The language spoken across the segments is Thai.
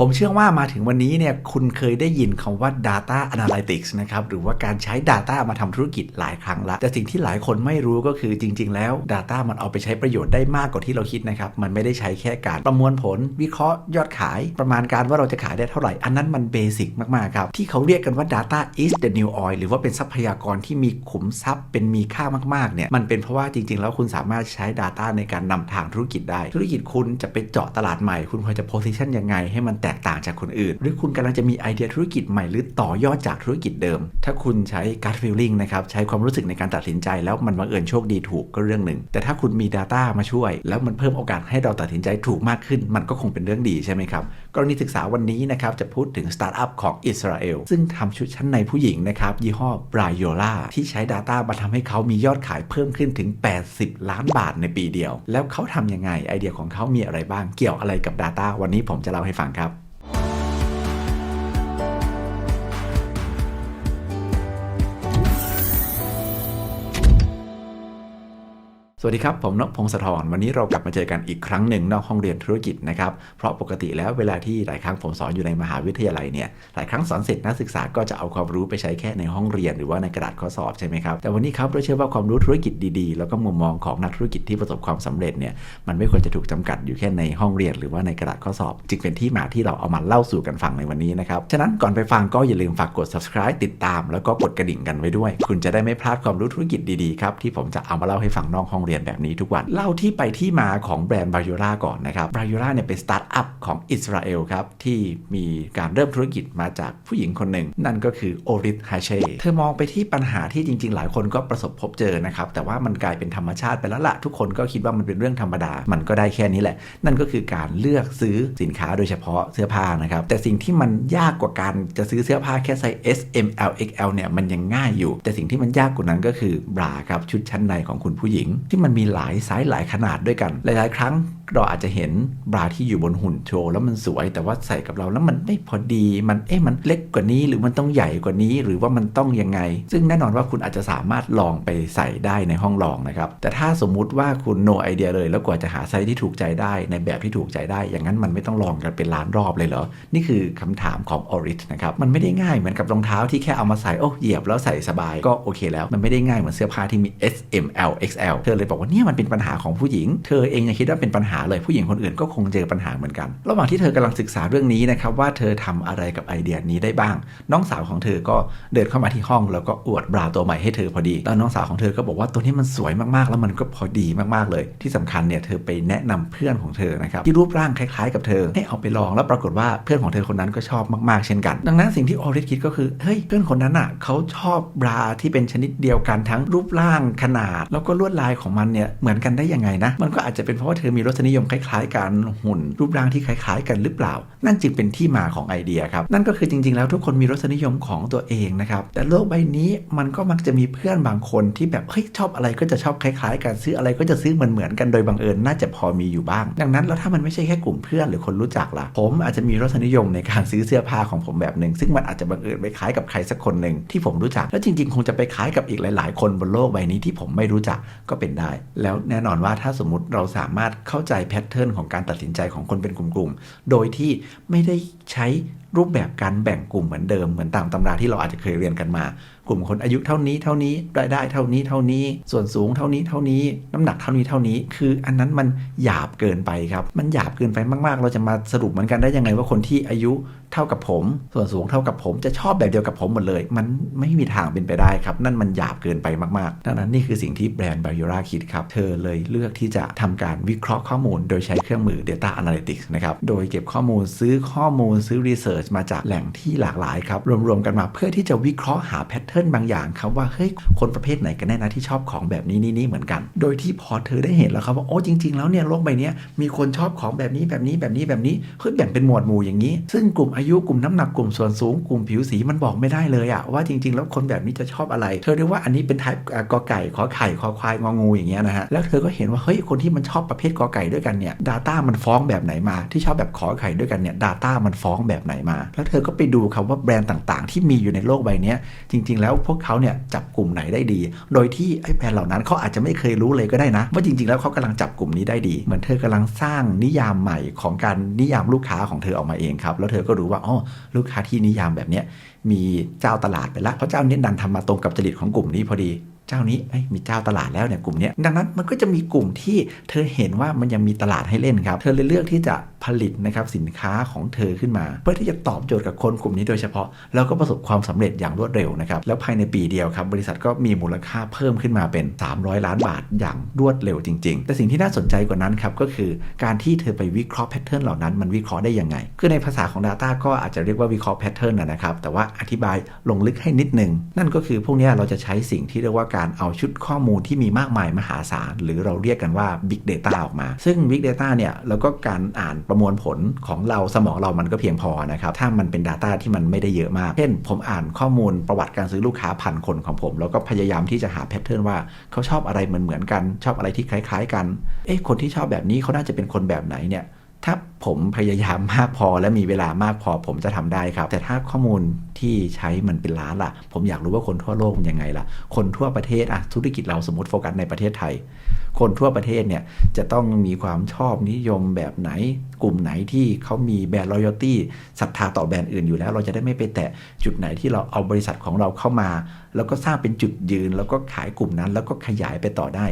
ผมเชื่อว่ามาถึงวันนี้เนี่ยคุณเคยได้ยินคำว่า data analytics นะครับ หรือว่าการใช้ data มาทำธุรกิจหลายครั้งละ แต่สิ่งที่หลายคนไม่รู้ก็คือจริง ๆ แล้ว data มันเอาไปใช้ประโยชน์ได้มากกว่าที่เราคิดนะครับ มันไม่ได้ใช้แค่การประมวลผล วิเคราะห์ยอดขาย ประมาณการว่าเราจะขายได้เท่าไหร่ อันนั้นมันเบสิกมากๆครับ ที่เขาเรียกกันว่า data is the new oil หรือว่าเป็นทรัพยากรที่มีขุมทรัพย์เป็นมีค่ามากๆเนี่ย มันเป็นเพราะว่าจริง ๆ แล้วคุณสามารถใช้ data ในการนำทางธุรกิจได้ ธุรกิจคุณจะไปเจาะตลาดใหม่ คุณควรจะ position ยังไงให้มันแตกต่างจากคนอื่น หรือคุณกำลังจะมีไอเดียธุรกิจใหม่หรือต่อยอดจากธุรกิจเดิม ถ้าคุณใช้ gut feeling นะครับใช้ความรู้สึกในการตัดสินใจ แล้วมันบังเอิญโชคดีถูกก็เรื่องหนึ่ง แต่ถ้าคุณมี Data มาช่วย แล้วมันเพิ่มโอกาสให้เราตัดสินใจถูกมากขึ้น มันก็คงเป็นเรื่องดีใช่ไหมครับกรณีศึกษาวันนี้นะครับจะพูดถึงสตาร์ทอัพของอิสราเอลซึ่งทำชุดชั้นในผู้หญิงนะครับยี่ห้อบรายโยล่าที่ใช้ Data มาทำให้เขามียอดขายเพิ่มขึ้นถึง 80 ล้านบาทในปีเดียว แล้วเขาทำยังไงไอเดียของเขามีอะไรบ้างเกี่ยวอะไรกับ Data วันนี้ผมจะเล่าให้ฟังครับ วัสดีครับ ผมนพพงศธรวันนี้เรากลับมาเจอกันอีกครั้งหนึ่งนอกห้องเรียนธุรกิจนะครับ เพราะปกติแล้วเวลาที่หลายครั้งผมสอนอยู่ในมหาวิทยาลัยเนี่ยหลายครั้งสอนเสร็จนักศึกษาก็จะเอาความรู้ไปใช้แค่ในห้องเรียนหรือว่าในกระดาษข้อสอบใช่ไหมครับแต่วันนี้ครับเราเชื่อว่าความรู้ธุรกิจดีๆ แล้วก็มุมมองของนักธุรกิจที่ประสบความสำเร็จเนี่ยมันไม่ควรจะถูกจำกัดอยู่แค่ในห้องเรียนหรือว่าในกระดาษข้อสอบ จึงเป็นที่มาที่เราเอามาเล่าสู่กันฟังในวันนี้นะครับฉะนั้นก่อนไปฟังก็อย่าลืมฝากกด subscribe ติดตาม แล้วก็กดกระดิ่งกันไว้ด้วย คุณจะได้ไม่พลาดความรู้ธุรกิจดีๆครับที่ผมจะเอามาเล่าให้ฟังนอกห้องเรียนแบบนี้ทุกวัน เล่าที่ไปที่มาของแบรนด์บาย o ราก่อนนะครับบาย o ราเนี่ยเป็นสตาร์ทอัพของอิสราเอลครับที่มีการเริ่มธุรกิจมาจากผู้หญิงคนหนึ่ง นั่นก็คือโอริสฮาเช่เธอมองไปที่ปัญหาที่จริง ๆ หลายคนก็ประสบพบเจอนะครับแต่ว่ามันกลายเป็นธรรมชาติไปแล้วละทุกคนก็คิดว่ามันเป็นเรื่องธรรมดา มันก็ได้แค่นี้แหละ นั่นก็คือการเลือกซื้อสินค้าโดยเฉพาะเสื้อผ้านะครับแต่สิ่งที่มันยากกว่าการจะซื้อเสื้อผ้าแค่ไซส์ S M L X L เนี่ยมันยังง่ายอยู่ แต่สิ่งที่มันยากกว่านั้นก็คือบราครับชุดชั้นในของคุณผู้หญิงที่มันมีหลายไซส์หลายขนาดด้วยกัน หลาย ๆ ครั้ง เราอาจจะเห็นบราที่อยู่บนหุ่นโชว์แล้วมันสวย แต่ว่าใส่กับเราแล้วมันไม่พอดีมันเอ๊ะมันเล็กกว่านี้ หรือมันต้องใหญ่กว่านี้ หรือว่ามันต้องยังไง ซึ่งแน่นอนว่าคุณอาจจะสามารถลองไปใส่ได้ในห้องลองนะครับ แต่ถ้าสมมุติว่าคุณโนไอเดียเลย แล้วกว่าจะหาไซส์ที่ถูกใจได้ในแบบที่ถูกใจได้ อย่างนั้นมันไม่ต้องลองกันเป็นล้านรอบเลยเหรอนี่คือคำถามของออริสนะครับมันไม่ได้ง่ายเหมือนกับรองเท้าที่แค่เอามาใส่โอ้เหยียบแล้วใส่สบายก็โอเคแล้วมันไม่ได้ง่ายเหมือนเสื้อผ้าที่มี S M L X L เธอเลยบอกว่าเนี่ยมันเป็นปัญหาของผู้หญิง เธอเองยังคิดว่าเป็นปัญหาเลยผู้หญิงคนอื่นก็คงเจอปัญหาเหมือนกัน ระหว่างที่เธอกำลังศึกษาเรื่องนี้นะครับว่าเธอทำอะไรกับไอเดียนี้ได้บ้าง น้องสาวของเธอก็เดินเข้ามาที่ห้อง แล้วก็อวดบราตัวใหม่ให้เธอพอดีแล้วน้องสาวของเธอก็บอกว่าตัวนี้มันสวยมากๆ แล้วมันก็พอดีมากๆเลย ที่สำคัญเนี่ยเธอไปแนะนำเพื่อนของเธอนะครับที่รูปร่างคล้ายๆ กับเธอให้เอาไปลองแล้วปรากฏว่าเพื่อนของเธอคนนั้นก็ชอบมากๆ เช่นกัน ดังนั้นสิ่งที่ออริสคิดก็คือเฮ้ยเพื่อนคนนั้นอะเขาชอบบราที่เป็นชนิดเดียวกันทั้งรูปร่างขนาด แล้วก็ลวดลายของมันเนี่ยเหมือนกันได้ยังไงนะมันก็อาจจะเป็นเพราะว่าเธอมีรสนิยมคล้ายๆกันหุ่นรูปร่างที่คล้ายๆ กันหรือเปล่า นั่นจึงเป็นที่มาของไอเดียครับ นั่นก็คือจริงๆ แล้วทุกคนมีรสนิยมของตัวเองนะครับ แต่โลกใบนี้มันก็มักจะมีเพื่อนบางคนที่แบบเฮ้ยชอบอะไรก็จะชอบคล้ายๆ กันซื้ออะไรก็จะซื้อเหมือนๆกันโดยบังเอิญน่าจะพอมีอยู่บ้าง ดังนั้นแล้วถ้ามันไม่ใช่แค่กลุ่มเพื่อนหรือคนรู้จักล่ะ ผมอาจจะมีรสนิยมในการซื้อเสื้อผ้าของผมแบบหนึ่งซึ่งมันอาจจะบังเอิญไปคล้ายกับใครสักคนหนึ่งที่ผมรู้จัก แล้วจริงๆ คงจะไปคล้ายกับอีกหลาย ๆ คนบนโลกใบนี้ที่ผมไม่รู้จักก็เป็นได้ แล้วแน่นอนว่าถ้าสมมติเราสามารถเข้าใจแพทเทิร์นของการตัดสินใจของคนเป็นกลุ่มๆ โดยที่ไม่ได้ใช้ รูปแบบการแบ่งกลุ่มเหมือนเดิมเหมือนตามตำราที่เราอาจจะเคยเรียนกันมา กลุ่มคนอายุเท่านี้เท่านี้รายได้เท่านี้เท่านี้ ส่วนสูงเท่านี้เท่านี้ น้ำหนักเท่านี้เท่านี้ คืออันนั้นมันหยาบเกินไปครับมันหยาบเกินไปมากๆ เราจะมาสรุปเหมือนกันได้ยังไงว่าคนที่อายุเท่ากับผม ส่วนสูงเท่ากับผมจะชอบแบบเดียวกับผมหมดเลย มันไม่มีทางเป็นไปได้ครับ นั่นมันหยาบเกินไปมากๆดังนั้นนี่คือสิ่งที่แบรนด์บ y ยูราคิดครับเธอเลยเลือกที่จะทำการวิเคราะห์ข้อมูล โดยใช้เครื่องมือ Data Analytics นะครับโดยเก็บข้อมูลซื้อข้อมูลซื้อ Research มาจากแหล่งที่หลากหลายครับ รวมๆกันมาเพื่อที่จะวิเคราะห์หาแพทเทิร์นบางอย่างครับว่าเฮ้ยคนประเภทไหนกันแน่นะที่ชอบของแบบนี้นี่เหมือนกัน โดยที่พอเธอได้เห็นแล้วครับว่าโอ้จริง ๆ แล้วเนี่ยโลกใบนี้มีคนชอบของแบบนี้แบบนี้แบบนี้แบบนี้เฮ้ยแบ่งเป็นหมวดหมู่อย่างนี้ ซึ่งกลุ่มอายุกลุ่มน้ำหนักกลุ่มส่วนสูงกลุ่มผิวสีมันบอกไม่ได้เลยอะว่าจริง ๆ แล้วคนแบบนี้จะชอบอะไร เธอเรียกว่าอันนี้เป็นไทป์กอไก่ขอไข่คอควายงองูอย่างเงี้ยนะฮะแล้วเธอก็เห็นว่าเฮ้ยคนที่มันชอบประเภทกอไก่ด้วยกันเนี่ย Data มันฟ้องแบบไหนมา ที่ชอบแบบขอไข่ด้วยกันเนี่ย Data มันฟ้องแบบไหนมาแล้วเธอก็ไปดูครับว่าแบรนด์ต่างๆ ที่มีอยู่ในโลกใบนี้จริง ๆ แล้วพวกเขาเนี่ยจับกลุ่มไหนได้ดี โดยที่ไอ้แบรนด์เหล่านั้นเขาอาจจะไม่เคยรู้เลยก็ได้นะ ว่าจริง ๆ แล้วเขากำลังจับกลุ่มนี้ได้ดี เหมือนเธอกำลังสร้างนิยามใหม่ของการนิยามลูกค้าของเธอออกมาเองครับแล้วเธอก็รู้ว่าอ๋อลูกค้าที่นิยามแบบเนี้ยมีเจ้าตลาดไปแล้วเพราะเจ้านี้ดันทำมาตรงกับจริตของกลุ่มนี้พอดี เจ้านี้มีเจ้าตลาดแล้วเนี่ยกลุ่มนี้ดังนั้นมันก็จะมีกลุ่มที่เธอเห็นว่ามันยังมีตลาดให้เล่นครับ เธอเลยเลือกที่จะผลิตนะครับสินค้าของเธอขึ้นมา เพื่อที่จะตอบโจทย์กับคนกลุ่มนี้โดยเฉพาะ แล้วก็ประสบความสำเร็จอย่างรวดเร็วนะครับแล้วภายในปีเดียวครับบริษัทก็มีมูลค่าเพิ่มขึ้นมาเป็น 300 ล้านบาทอย่างรวดเร็วจริง ๆ แต่สิ่งที่น่าสนใจกว่านั้นครับก็คือการที่เธอไปวิเคราะห์แพทเทิร์นเหล่านั้นมันวิเคราะห์ได้ยังไง คือในภาษาของ Data ก็อาจจะเรียกว่าวิเคราะห์แพทเทิร์นนะครับแต่ว่าอธิบายลงลึกให้นิดนึงนั่นก็คือพวกนี้เราจะใช้สิ่งที่เรียกว่าการเอาชุดข้อมูลที่มีมากมายมหาศาล หรือเราเรียกกันว่า Big Data ออกมา ซึ่ง Big Data เนี่ยแล้วก็การอ่านประมวลผลของเราสมองเรามันก็เพียงพอนะครับ ถ้ามันเป็น Data ที่มันไม่ได้เยอะมาก เช่น ผมอ่านข้อมูลประวัติการซื้อลูกค้าพันคนของผม แล้วก็พยายามที่จะหาแพทเทิร์นว่าเขาชอบอะไรเหมือนเหมือนกัน ชอบอะไรที่คล้าย ๆ กัน เอ๊ะคนที่ชอบแบบนี้เขาน่าจะเป็นคนแบบไหนเนี่ย ถ้าผมพยายามมากพอและมีเวลามากพอผมจะทำได้ครับ แต่ถ้าข้อมูลที่ใช้มันเป็นล้านล่ะ ผมอยากรู้ว่าคนทั่วโลกมันยังไงล่ะ คนทั่วประเทศอะธุรกิจเราสมมติโฟกัสในประเทศไทย คนทั่วประเทศเนี่ยจะต้องมีความชอบนิยมแบบไหน กลุ่มไหนที่เขามีแบรนด์ loyalty ศรัทธาต่อแบรนด์อื่นอยู่แล้ว เราจะได้ไม่ไปแตะจุดไหนที่เราเอาบริษัทของเราเข้ามา แล้วก็สร้างเป็นจุดยืน แล้วก็ขายกลุ่มนั้น แล้วก็ขยายไปต่อได้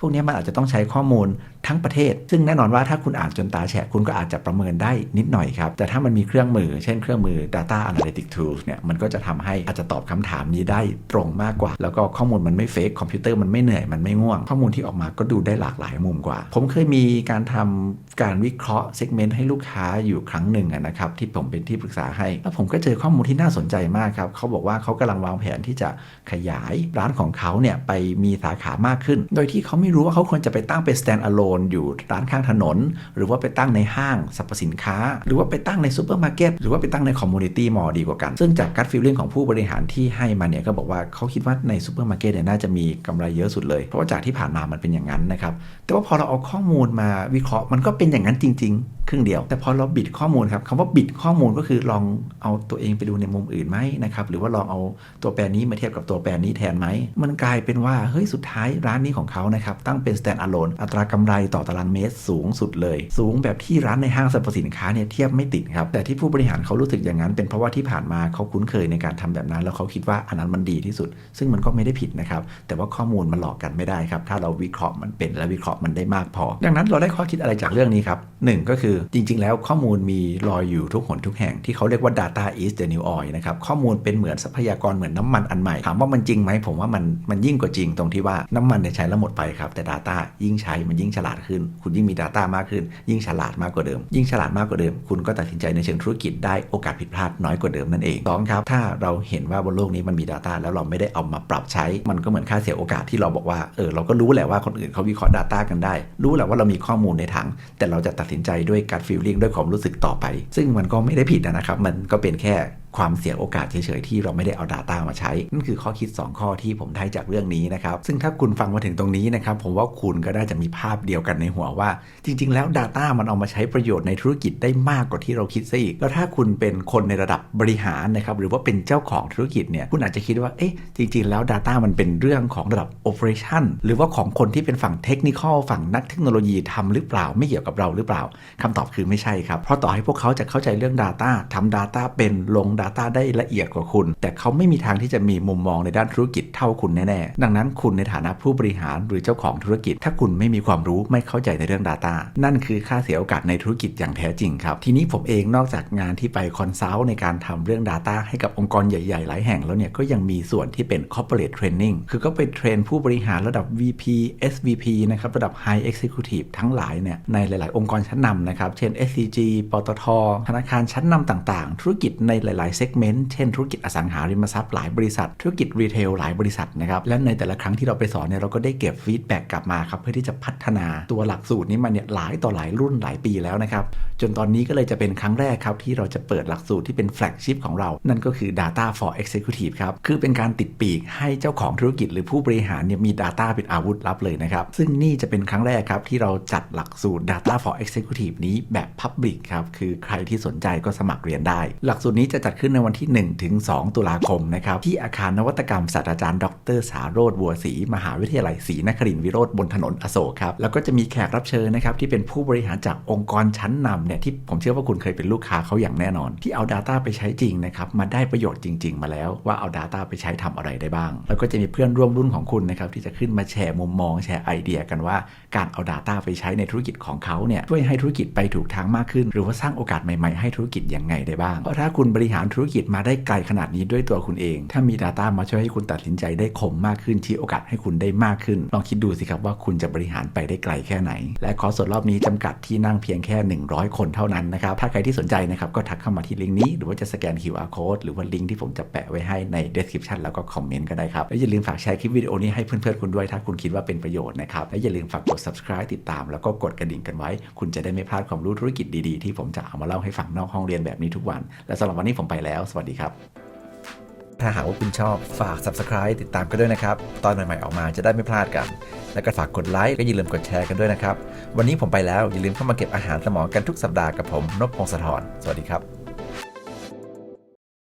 พวกนี้มันอาจจะต้องใช้ข้อมูลทั้งประเทศ ซึ่งแน่นอนว่าถ้าคุณอ่านจนตาแฉะคุณก็อาจจะประเมินได้นิดหน่อยครับ แต่ถ้ามันมีเครื่องมือ เช่นเครื่องมือ data analytic tools เนี่ยมันก็จะทำให้อาจจะตอบคำถามนี้ได้ตรงมากกว่า แล้วก็ข้อมูลมันไม่เฟกคอมพิวเตอร์มันไม่เหนื่อยมันไม่ง่วง ข้อมูลที่ออกมาก็ดูได้หลากหลายมุมกว่า ผมเคยมีการทำการวิเคราะห์เซกเมนต์ให้ลูกค้าอยู่ครั้งหนึ่งนะครับที่ผมเป็นที่ปรึกษาให้ แล้วผมก็เจอข้อมูลที่น่าสนใจมากครับเขาบอกว่าเขากำลังวางแผนที่จะขยายร้านของเขาเนี่ยไปมีสาขามากขึ้น โดยที่เขาไไม่รู้ว่าเขาควรจะไปตั้งเป็น stand alone อยู่ร้านข้างถนน หรือว่าไปตั้งในห้างสรรพสินค้า หรือว่าไปตั้งในซูเปอร์มาร์เก็ตหรือว่าไปตั้งในคอมมูนิตี้มอลดีกว่ากัน ซึ่งจากการฟีลลิ่งของผู้บริหารที่ให้มาเนี่ยก็บอกว่าเขาคิดว่าในซูเปอร์มาร์เก็ตเนี่ยน่าจะมีกำไรเยอะสุดเลย เพราะว่าจากที่ผ่านมามันเป็นอย่างนั้นนะครับแต่ว่าพอเราเอาข้อมูลมาวิเคราะห์มันก็เป็นอย่างนั้นจริง ๆ ครึ่งเดียว แต่พอเราบิดข้อมูลครับคำว่าบิดข้อมูลก็คือลองเอาตัวเองไปดูในมุมอื่นไหมนะครับหรือว่าลองเอาตัวแปรนี้มาเทียบกับตัวแปรนี้แทนไหมมันกลายเป็นว่าเฮ้ยสุดท้ายร้านนี้ของเขานะครับตั้งเป็น stand alone อัตรากำไรต่อตารางเมตรสูงสุดเลย สูงแบบที่ร้านในห้างสรรพสินค้าเนี่ยเทียบไม่ติดครับแต่ที่ผู้บริหารเขารู้สึกอย่างนั้น เป็นเพราะว่าที่ผ่านมาเขาคุ้นเคยในการทำแบบนั้น แล้วเขาคิดว่าอันนั้นมันดีที่สุด ซึ่งมันก็ไม่ได้ผิดนะครับแต่ว่าข้อมูลมันหลอกกันไม่ได้ครับถ้าเราวิเคราะห์มันเป็นและวิเคราะห์มันได้มากพอ ดังนั้นเราได้ข้อคิดอะไรจากเรื่องนี้ครับหนึ่งก็คือจริง ๆ แล้วข้อมูลมีลอยอยู่ทุกหนทุกแห่งที่เขาเรียกว่า data is the new oil นะครับข้อมูลเป็นเหมือนทรัพยากรเหมือนน้ามันอันใหม่ถามว่ามันจริงไหมผมว่ามันมันยิ่งกว่าจริงตรงที่ว่าน้ำมันเนี่ยใช้แล้วหมดไปครับแต่ Data ยิ่งใช้มันยิ่งฉลาดขึ้น คุณยิ่งมี Data มากขึ้น ยิ่งฉลาดมากกว่าเดิม ยิ่งฉลาดมากกว่าเดิม คุณก็ตัดสินใจในเชิงธุรกิจได้โอกาสผิดพลาดน้อยกว่าเดิมนั่นเองสองครับ ถ้าเราเห็นว่าบนโลกนี้มันมี Data แล้วเราไม่ได้เอามาปรับใช้ มันก็เหมือนค่าเสียโอกาสที่เราบอกว่าเออเราก็รู้แหละว่าคนอื่นเขาวิเคราะห์ Data กันได้ รู้แหละว่าเรามีข้อมูลในถัง แต่เราจะตัดสินใจด้วยการฟีลลิ่งด้วยความรู้สึกต่อไป ซึ่งมันก็ไม่ได้ผิดนะครับมันก็เป็นแค่ ความเสียโอกาสเฉยๆที่เราไม่ได้เอา Data มาใช้ นั่นคือข้อคิด 2 ข้อที่ผมได้จากเรื่องนี้นะครับซึ่งถ้าคุณฟังมาถึงตรงนี้นะครับผมว่าคุณก็ได้จะมีภาพเดียวกันในหัวว่า จริง ๆ แล้ว Data มันเอามาใช้ประโยชน์ในธุรกิจได้มากกว่าที่เราคิดซะอีกแล้วถ้าคุณเป็นคนในระดับบริหารนะครับหรือว่าเป็นเจ้าของธุรกิจเนี่ยคุณอาจจะคิดว่าเอ๊ะจริง ๆ แล้ว Data มันเป็นเรื่องของระดับ operation หรือว่าของคนที่เป็นฝั่งเทคนิคฝั่งนักเทคโนโลยีทำหรือเปล่าไม่เกี่ยวกับเราหรือเปล่าคำตอบคือไม่ใช่ครับเพราะต่อให้พวกเขาจะเข้าใจเรื่อง Data ทำ Data เป็นลง Data าต้าได้ละเอียดกว่าคุณ แต่เขาไม่มีทางที่จะมีมุมมองในด้านธุรกิจเท่าคุณแน่ๆ ดังนั้นคุณในฐานะผู้บริหารหรือเจ้าของธุรกิจ ถ้าคุณไม่มีความรู้ไม่เข้าใจในเรื่อง Data นั่นคือค่าเสียโอกาสในธุรกิจอย่างแท้จริงครับ ทีนี้ผมเองนอกจากงานที่ไปคอนซัลท์ในการทำเรื่อง Data ให้กับองค์กรใหญ่ๆ หลายแห่งแล้วเนี่ยก็ยังมีส่วนที่เป็น corporate training คือก็ไปเทรนผู้บริหารระดับ VP SVP นะครับระดับ High Executive ทั้งหลายเนี่ยในหลาย ๆ องค์กรชั้นนำนะครับเช่น SCG ปตทธนาคารชั้นนำต่าง ๆ ธุรกิจในหลายายเซกเมนต์เช่นธุรกิจอสังหาริมทรัพย์หลายบริษัท ธุรกิจรีเทลหลายบริษัทนะครับและในแต่ละครั้งที่เราไปสอนเนี่ยเราก็ได้เก็บฟีดแบ็กกลับมาครับเพื่อที่จะพัฒนาตัวหลักสูตรนี้มาเนี่ยหลายต่อหลายรุ่นหลายปีแล้วนะครับจนตอนนี้ก็เลยจะเป็นครั้งแรกครับที่เราจะเปิดหลักสูตรที่เป็นแฟลกชิพของเรา นั่นก็คือ Data for Executive ครับคือเป็นการติดปีกให้เจ้าของธุรกิจหรือผู้บริหารเนี่ยมี Data เป็นอาวุธลับเลยนะครับซึ่งนี่จะเป็นครั้งแรกครับที่เราจัดหลักสูตร Data for Executive นี้แบบ Public ครับคือใครที่สนใจก็สมัครเรียนได้ หลักสูตรนี้จะจัดขึ้นในวันที่ 1 ถึง 2 ตุลาคมนะครับที่อาคารนวัตกรรมศาสตราจารย์ดรสาโรธบัวศรีมหาวิทยาลัยศรีนครินทรวิโรธบนถนนอโศกครับแล้วก็จะมีแขกรับเชิญนะครับที่เป็นผู้บริหารจากองค์กรชั้นนำเนี่ยที่ผมเชื่อว่าคุณเคยเป็นลูกค้าเขาอย่างแน่นอน ที่เอา Data ไปใช้จริงนะครับมาได้ประโยชน์จริง ๆ มาแล้วว่าเอา Data ไปใช้ทำอะไรได้บ้าง แล้วก็จะมีเพื่อนร่วมรุ่นของคุณนะครับที่จะขึ้นมาแชร์มุมมองแชร์ไอเดียกันว่าการเอา Data ไปใช้ในธุรกิจของเขาเนี่ยช่วยให้ธุรกิจไปถูกทางมากขึ้น หรือว่าสร้างโอกาสใหม่ๆให้ธุรกิจยังไงได้บ้างเพราะถ้าคุณบริหารธุรกิจมาได้ไกลขนาดนี้ด้วยตัวคุณเอง ถ้ามี Data มาช่วยให้คุณตัดสินใจได้คมมากขึ้นชี้โอกาสให้คุณได้มากขึ้น ลองคิดดูสิครับว่าคุณจะบริหารไปได้ไกลแค่ไหน และคอร์สสดรอบนี้จำกัดที่นั่งเพียงแค่ 100 คนเท่านั้นนะครับถ้าใครที่สนใจนะครับก็ทักเข้ามาที่ลิงก์นี้หรือว่าจะสแกน QR code หรือว่าลิงก์ที่ผมจะแปะไว้ให้ใน description แล้วก็คอมเมนต์ก็ได้ครับและอย่าลืมฝากแชร์คลิปวิดีโอนี้ให้เพื่อนๆคุณด้วยถ้าคุณคิดว่าเป็นประโยชน์นะครับและอย่าลืมฝากกด subscribe ติดตาม แล้วก็กดกระดิ่งกันไว้ คุณจะได้ไม่พลาดความรู้ธุรกิจดีๆ ที่ผมจะเอามาเล่าให้ฟังนอกห้องเรียนแบบนี้ทุกวัน และสำหรับวันนี้ผมไปแล้ว สวัสดีครับ ถ้าหากว่าคุณชอบฝาก subscribe ติดตามกันด้วยนะครับ ตอนใหม่ๆออกมาจะได้ไม่พลาดกัน แล้วก็ฝากกดไลค์ก็อย่าลืมกดแชร์กันด้วยนะครับ วันนี้ผมไปแล้วอย่าลืมเข้ามาเก็บอาหารสมองกันทุกสัปดาห์กับผมนพพงศธรสวัสดีครับ